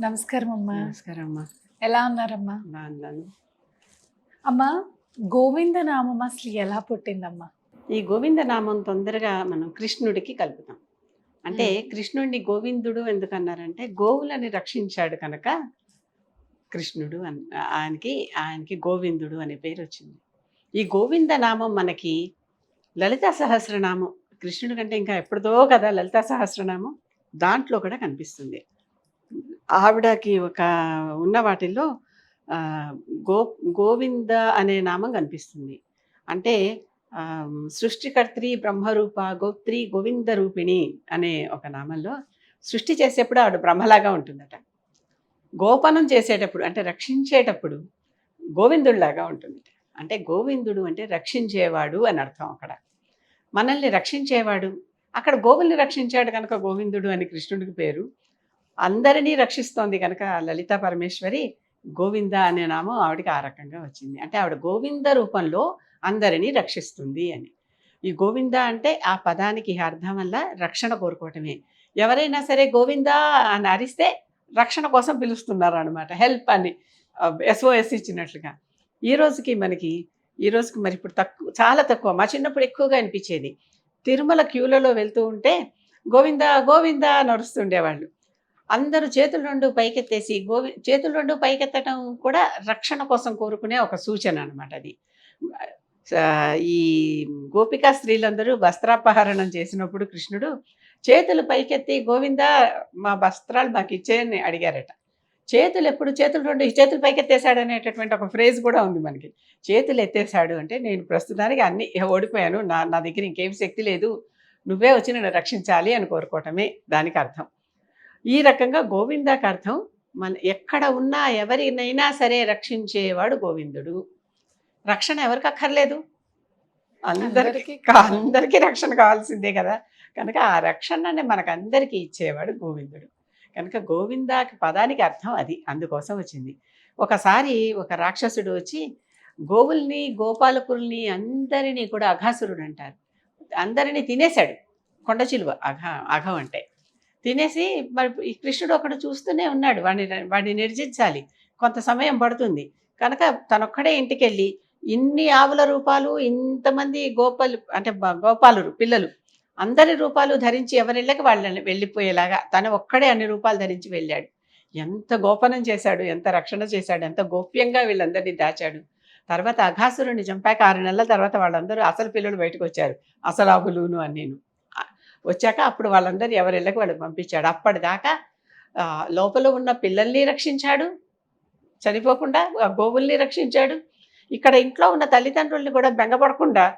నమస్కారం అమ్మా నమస్కారం అమ్మా ఎలా ఉన్నారమ్మా? బాగున్నాను. అమ్మా గోవింద నామం అసలు ఎలా పుట్టిందమ్మా? ఈ గోవింద నామం తొందరగా మనం కృష్ణుడికి కలుపుతాం. అంటే కృష్ణుడిని గోవిందుడు ఎందుకన్నారంటే గోవులని రక్షించాడు కనుక కృష్ణుడు అన్ ఆయనకి ఆయనకి గోవిందుడు అనే పేరు వచ్చింది. ఈ గోవింద నామం మనకి లలితా సహస్రనామం కృష్ణుడి కంటే ఇంకా ఎప్పుడుదో కదా లలితా సహస్రనామం దాంట్లో కూడా కనిపిస్తుంది. ఆవిడకి ఒక ఉన్న వాటిల్లో గో గోవింద అనే నామం కనిపిస్తుంది. అంటే సృష్టికర్త్రి బ్రహ్మరూప గోత్రి గోవింద రూపిణి అనే ఒక నామంలో సృష్టి చేసేప్పుడు ఆవిడ బ్రహ్మలాగా ఉంటుందట. గోపనం చేసేటప్పుడు అంటే రక్షించేటప్పుడు గోవిందుడిలాగా ఉంటుంది అంటే గోవిందుడు అంటే రక్షించేవాడు అని అర్థం అక్కడ. మనల్ని రక్షించేవాడు. అక్కడ గోవుల్ని రక్షించాడు కనుక గోవిందుడు అని కృష్ణుడికి పేరు. అందరినీ రక్షిస్తోంది కనుక లలితా పరమేశ్వరి గోవింద అనే నామం ఆవిడకి ఆ రకంగా వచ్చింది. అంటే ఆవిడ గోవింద రూపంలో అందరినీ రక్షిస్తుంది అని. ఈ గోవింద అంటే ఆ పదానికి అర్థం వల్ల రక్షణ కోరుకోవటమే. ఎవరైనా సరే గోవింద అని అరిస్తే రక్షణ కోసం పిలుస్తున్నారు అనమాట హెల్ప్ అని ఎస్ఓఎస్ ఇచ్చినట్లుగా. ఈ రోజుకి మనకి ఈ రోజుకి మరి ఇప్పుడు తక్కువ చాలా తక్కువ మా చిన్నప్పుడు ఎక్కువగా అనిపించేది. తిరుమల క్యూలలో వెళ్తూ ఉంటే గోవింద గోవింద నడుస్తుండేవాళ్ళు అందరూ చేతులు రెండు పైకెత్తేసి గోవి చేతులు రెండు పైకెత్తడం కూడా రక్షణ కోసం కోరుకునే ఒక సూచన అనమాట అది. ఈ గోపికా స్త్రీలందరూ వస్త్రాపహరణం చేసినప్పుడు కృష్ణుడు చేతులు పైకెత్తి గోవింద మా వస్త్రాలు మాకు ఇచ్చేయని అడిగారట. చేతులు ఎప్పుడు చేతులు రెండు ఈ చేతులు పైకెత్తేసాడు అనేటటువంటి ఒక ఫ్రేజ్ కూడా ఉంది మనకి. చేతులు ఎత్తేసాడు అంటే నేను ప్రస్తుతానికి అన్ని ఓడిపోయాను. నా నా దగ్గర ఇంకేం శక్తి లేదు. నువ్వే వచ్చి నన్ను రక్షించాలి అని కోరుకోవటమే దానికి అర్థం. ఈ రకంగా గోవిందాకి అర్థం మన ఎక్కడ ఉన్నా ఎవరినైనా సరే రక్షించేవాడు గోవిందుడు. రక్షణ ఎవరికి అక్కర్లేదు. అందరికీ అందరికీ రక్షణ కావాల్సిందే కదా. కనుక ఆ రక్షణని మనకు అందరికీ ఇచ్చేవాడు గోవిందుడు. కనుక గోవిందాకి పదానికి అర్థం అది. అందుకోసం వచ్చింది. ఒకసారి ఒక రాక్షసుడు వచ్చి గోవుల్ని గోపాలకుల్ని అందరినీ కూడా అఘాసురుడు అంటారు. అందరినీ తినేశాడు. కొండ చిలువ అఘ అఘం అంటే. తినేసి మరి ఈ కృష్ణుడు ఒకడు చూస్తూనే ఉన్నాడు. వాడిని వాడిని నిర్జించాలి. కొంత సమయం పడుతుంది. కనుక తనొక్కడే ఇంటికి వెళ్ళి ఇన్ని ఆవుల రూపాలు ఇంతమంది గోపాలు అంటే గోపాలురు పిల్లలు అందరి రూపాలు ధరించి ఎవరిళ్ళకి వాళ్ళని వెళ్ళిపోయేలాగా తను ఒక్కడే అన్ని రూపాలు ధరించి వెళ్ళాడు. ఎంత గోపనం చేశాడు ఎంత రక్షణ చేశాడు ఎంత గోప్యంగా వీళ్ళందరినీ దాచాడు. తర్వాత అఘాసురుని చంపాక ఆరు నెలల తర్వాత వాళ్ళందరూ అసలు పిల్లలు బయటకు వచ్చారు అసలు ఆవులును అని నేను వచ్చాక అప్పుడు వాళ్ళందరూ ఎవరిళ్ళకి వాళ్ళు పంపించాడు. అప్పటిదాకా లోపల ఉన్న పిల్లల్ని రక్షించాడు. చనిపోకుండా గోవుల్ని రక్షించాడు. ఇక్కడ ఇంట్లో ఉన్న తల్లిదండ్రుల్ని కూడా బెంగపడకుండా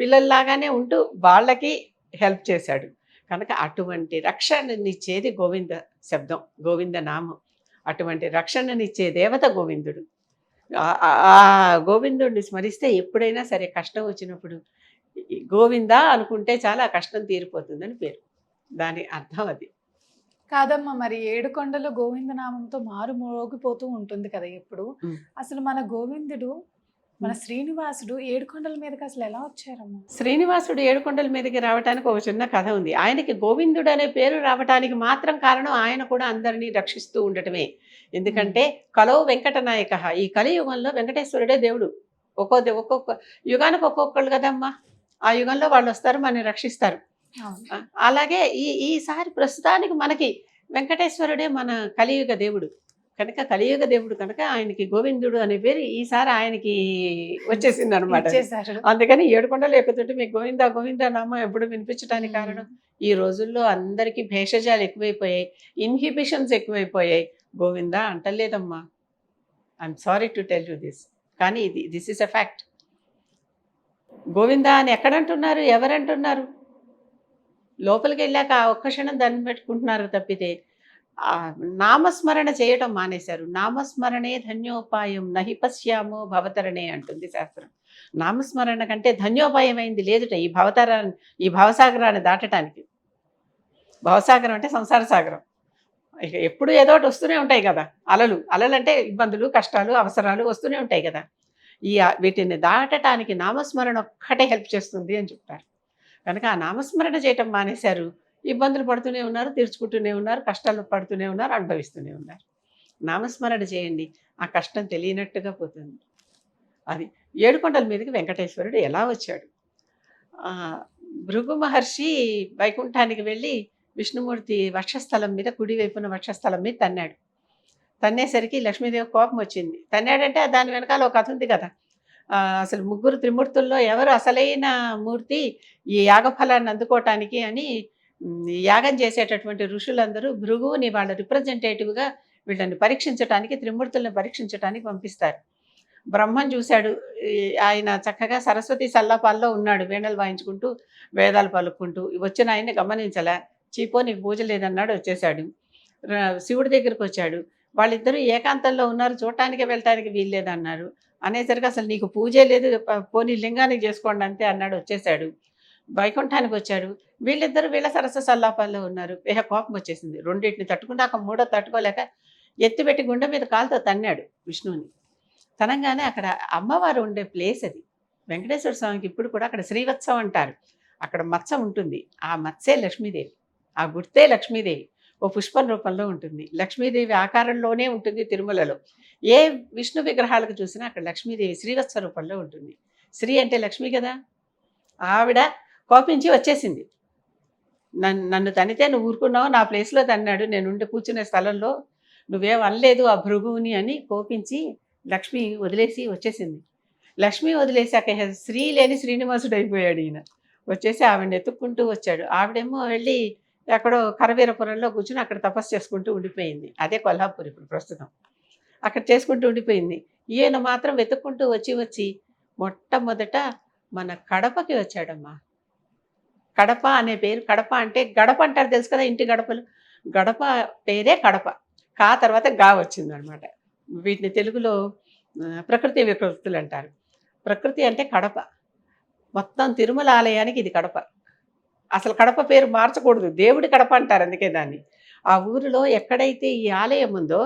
పిల్లల్లాగానే ఉంటూ వాళ్ళకి హెల్ప్ చేశాడు. కనుక అటువంటి రక్షణనిచ్చేది గోవింద శబ్దం గోవింద నామం. అటువంటి రక్షణనిచ్చే దేవత గోవిందుడు. ఆ- గోవిందుడిని స్మరిస్తే ఎప్పుడైనా సరే కష్టం వచ్చినప్పుడు గోవింద అనుకుంటే చాలా కష్టం తీరిపోతుందని పేరు. దాని అర్థం అది. కాదమ్మా మరి ఏడు కొండలు గోవింద నామంతో మారు మోగిపోతూ ఉంటుంది కదా ఎప్పుడు. అసలు మన గోవిందుడు మన శ్రీనివాసుడు ఏడు కొండల మీదకి అసలు ఎలా వచ్చారమ్మా? శ్రీనివాసుడు ఏడుకొండల మీదకి రావడానికి ఒక చిన్న కథ ఉంది. ఆయనకి గోవిందుడు అనే పేరు రావడానికి మాత్రం కారణం ఆయన కూడా అందరినీ రక్షిస్తూ ఉండటమే. ఎందుకంటే కలో వెంకటనాయక ఈ కలియుగంలో వెంకటేశ్వరుడే దేవుడు. ఒక్కో ఒక్కొక్క యుగానికి ఒక్కొక్కళ్ళు కదమ్మా. ఆ యుగంలో వాళ్ళు వస్తారు మనని రక్షిస్తారు. అలాగే ఈ ఈసారి ప్రస్తుతానికి మనకి వెంకటేశ్వరుడే మన కలియుగ దేవుడు. కనుక కలియుగ దేవుడు కనుక ఆయనకి గోవిందుడు అనే పేరు ఈసారి ఆయనకి వచ్చేసింది అనమాట అందుకని ఏడుకొండలు ఎక్కుతుంటే మీకు గోవింద గోవింద నామం ఎప్పుడు వినిపించడానికి కారణం? ఈ రోజుల్లో అందరికీ భేషజాలు ఎక్కువైపోయాయి ఇన్హిబిషన్స్ ఎక్కువైపోయాయి. Govinda అంటలేదమ్మా. I'm sorry to tell you this కానీ ఇది this is a fact Govinda అని ఎక్కడంటున్నారు? ఎవరంటున్నారు? లోపలికి వెళ్ళాక ఒక్క క్షణం దండం పెట్టుకుంటున్నారు తప్పితే నామస్మరణ చేయటం మానేశారు. నామస్మరణే ధన్యోపాయం నహి పశ్యామో భవతరణే అంటుంది శాస్త్రం. నామస్మరణ కంటే ధన్యోపాయం అయింది లేదుట ఈ భవతరాన్ని ఈ భవసాగరాన్ని దాటటానికి. భవసాగరం అంటే సంసార సాగరం. ఇక ఎప్పుడు ఏదో ఒకటి వస్తూనే ఉంటాయి కదా. అలలు అలలు అంటే ఇబ్బందులు కష్టాలు అవసరాలు వస్తూనే ఉంటాయి కదా. ఈ వీటిని దాటటానికి నామస్మరణ ఒక్కటే హెల్ప్ చేస్తుంది అని చెప్తారు. కనుక ఆ నామస్మరణ చేయటం మానేశారు. ఇబ్బందులు పడుతూనే ఉన్నారు తీర్చుకుంటూనే ఉన్నారు కష్టాలు పడుతూనే ఉన్నారు అనుభవిస్తూనే ఉన్నారు. నామస్మరణ చేయండి. ఆ కష్టం తెలియనట్టుగా పోతుంది. అది ఏడుకొండల మీదకి వెంకటేశ్వరుడు ఎలా వచ్చాడు? భృగు మహర్షి వైకుంఠానికి వెళ్ళి విష్ణుమూర్తి వక్షస్థలం మీద కుడివైపున వక్షస్థలం మీద తన్నాడు. తన్నేసరికి లక్ష్మీదేవి కోపం వచ్చింది. తన్నాడంటే దాని వెనకాల ఒక కథ ఉంది కదా. అసలు ముగ్గురు త్రిమూర్తుల్లో ఎవరు అసలైన మూర్తి ఈ యాగఫలాన్ని అందుకోవటానికి అని యాగం చేసేటటువంటి ఋషులందరూ భృగువుని వాళ్ళ రిప్రజెంటేటివ్గా వీళ్ళని పరీక్షించటానికి త్రిమూర్తులను పరీక్షించటానికి పంపిస్తారు. బ్రహ్మం చూశాడు. ఆయన చక్కగా సరస్వతి సల్లాపాల్లో ఉన్నాడు. వేణలు వాయించుకుంటూ వేదాలు పలుకుంటూ వచ్చిన ఆయన్ని గమనించలే. చీపో నీకు పూజ లేదన్నాడు వచ్చేసాడు శివుడి దగ్గరికి వచ్చాడు. వాళ్ళిద్దరూ ఏకాంతంలో ఉన్నారు చూడటానికి వెళ్ళటానికి వీల్లేదన్నారు. అనేసరికి అసలు నీకు పూజే లేదు పోనీ లింగానికి చేసుకోండి అంతే అన్నాడు వచ్చేసాడు. వైకుంఠానికి వచ్చాడు. వీళ్ళిద్దరూ వీళ్ళ సరస్వ సల్లాపాల్లో ఉన్నారు. ఇహ కోపం వచ్చేసింది. రెండింటిని తట్టుకున్నాక మూడో తట్టుకోలేక ఎత్తిపెట్టి గుండె మీద కాలుతో తన్నాడు విష్ణువుని. తనంగానే అక్కడ అమ్మవారు ఉండే ప్లేస్ అది. వెంకటేశ్వర స్వామికి ఇప్పుడు కూడా అక్కడ శ్రీవత్సవం అంటారు. అక్కడ మత్స ఉంటుంది. ఆ మత్సే లక్ష్మీదేవి. ఆ గుర్తే లక్ష్మీదేవి. ఓ పుష్పం రూపంలో ఉంటుంది. లక్ష్మీదేవి ఆకారంలోనే ఉంటుంది తిరుమలలో. ఏ విష్ణు విగ్రహాలకు చూసినా అక్కడ లక్ష్మీదేవి శ్రీవత్స రూపంలో ఉంటుంది. శ్రీ అంటే లక్ష్మి కదా? ఆవిడ కోపించి వచ్చేసింది. నన్ను నన్ను తనితే నువ్వు ఊరుకున్నావు నా ప్లేస్లో తన్నాడు నేను ఉండి కూర్చునే స్థలంలో నువ్వేం అనలేదు ఆ భృగువుని అని కోపించి లక్ష్మి వదిలేసి వచ్చేసింది. లక్ష్మి వదిలేసాక ఇహ శ్రీ లేని శ్రీనివాసుడు అయిపోయాడు ఈయన. వచ్చేసి ఆవిడని ఎత్తుక్కుంటూ వచ్చాడు. ఆవిడేమో వెళ్ళి ఎక్కడో కరవీరపురంలో కూర్చుని అక్కడ తపస్సు చేసుకుంటూ ఉండిపోయింది. అదే కొల్హాపూర్ ఇప్పుడు ప్రస్తుతం. అక్కడ చేసుకుంటూ ఉండిపోయింది. ఈయన మాత్రం వెతుక్కుంటూ వచ్చి వచ్చి మొట్టమొదట మన కడపకి వచ్చాడమ్మా. కడప అనే పేరు కడప అంటే గడప అంటారు తెలుసు కదా ఇంటి గడపలు? గడప పేరే కడప. కా తర్వాత గా వచ్చింది అనమాట వీటిని తెలుగులో ప్రకృతి వికృతులు అంటారు. ప్రకృతి అంటే కడప. మొత్తం తిరుమల ఆలయానికి ఇది కడప. అసలు కడప పేరు మార్చకూడదు. దేవుడి కడప అంటారు అందుకే దాన్ని. ఆ ఊరిలో ఎక్కడైతే ఈ ఆలయం ఉందో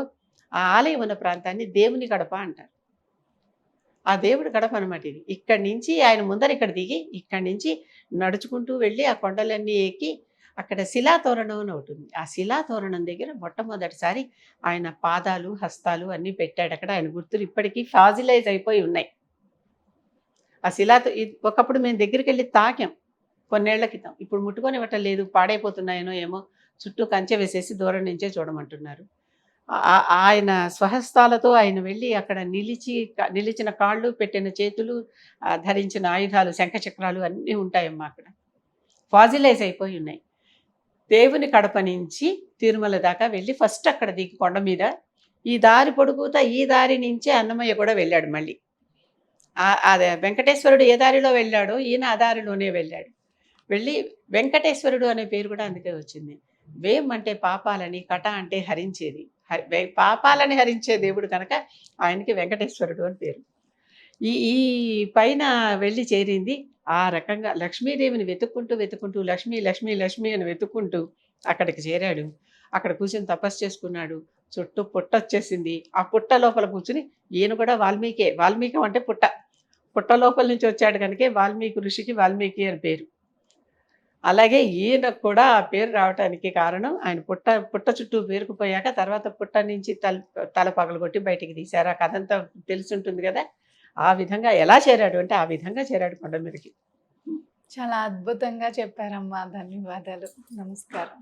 ఆ ఆలయం ఉన్న ప్రాంతాన్ని దేవుని గడప అంటారు. ఆ దేవుడి గడప అనమాట ఇది. ఇక్కడి నుంచి ఆయన ముందర ఇక్కడ దిగి ఇక్కడి నుంచి నడుచుకుంటూ వెళ్ళి ఆ కొండలన్నీ ఎక్కి అక్కడ శిలాతోరణం అని ఒకటి ఆ శిలాతోరణం దగ్గర మొట్టమొదటిసారి ఆయన పాదాలు హస్తాలు అన్నీ పెట్టాడు. అక్కడ ఆయన గుర్తులు ఇప్పటికీ ఫాజిలైజ్ అయిపోయి ఉన్నాయి. ఆ శిలాతో ఒకప్పుడు మేము దగ్గరికి వెళ్ళి తాకాం. కొన్నేళ్ళ క్రితం. ఇప్పుడు ముట్టుకొని ఇవ్వటం లేదు పాడైపోతున్నాయనో ఏమో చుట్టూ కంచె వేసేసి దూరం నుంచే చూడమంటున్నారు. ఆయన స్వహస్తాలతో ఆయన వెళ్ళి అక్కడ నిలిచి నిలిచిన కాళ్ళు పెట్టిన చేతులు ధరించిన ఆయుధాలు శంఖచక్రాలు అన్నీ ఉంటాయమ్మా అక్కడ. ఫాజిలైజ్ అయిపోయి ఉన్నాయి. దేవుని కడప నుంచి తిరుమల దాకా వెళ్ళి ఫస్ట్ అక్కడ దిగి కొండ మీద ఈ దారి పొడుగుతా ఈ దారి నుంచే అన్నమయ్య కూడా వెళ్ళాడు మళ్ళీ. అదే వెంకటేశ్వరుడు ఏ దారిలో వెళ్ళాడో ఈయన ఆ దారిలోనే వెళ్ళాడు. వెళ్ళి వెంకటేశ్వరుడు అనే పేరు కూడా అందుకే వచ్చింది. వేం అంటే పాపాలని కట అంటే హరించేది. హరి- పాపాలని హరించే దేవుడు కనుక ఆయనకి వెంకటేశ్వరుడు అని పేరు. ఈ ఈ పైన వెళ్ళి చేరింది ఆ రకంగా లక్ష్మీదేవిని వెతుక్కుంటూ వెతుక్కుంటూ లక్ష్మీ లక్ష్మీ లక్ష్మి అని వెతుక్కుంటూ అక్కడికి చేరాడు. అక్కడ కూర్చొని తపస్సు చేసుకున్నాడు. చుట్టూ పుట్ట వచ్చేసింది. ఆ పుట్ట లోపల కూర్చుని ఈయన కూడా వాల్మీకే వాల్మీకం అంటే పుట్ట. పుట్ట లోపల నుంచి వచ్చాడు కనుక వాల్మీకి ఋషికి వాల్మీకి అని పేరు. అలాగే ఈయన కూడా ఆ పేరు రావడానికి కారణం ఆయన పుట్ట పుట్ట చుట్టూ పేరుకుపోయాక తర్వాత పుట్ట నుంచి తల తల పగలగొట్టి బయటికి తీశారు. ఆ కథ అంతా తెలిసి ఉంటుంది కదా. ఆ విధంగా ఎలా చేరాడు అంటే ఆ విధంగా చేరాడు కొండ మీదకి చాలా అద్భుతంగా చెప్పారమ్మా. ధన్యవాదాలు. నమస్కారం.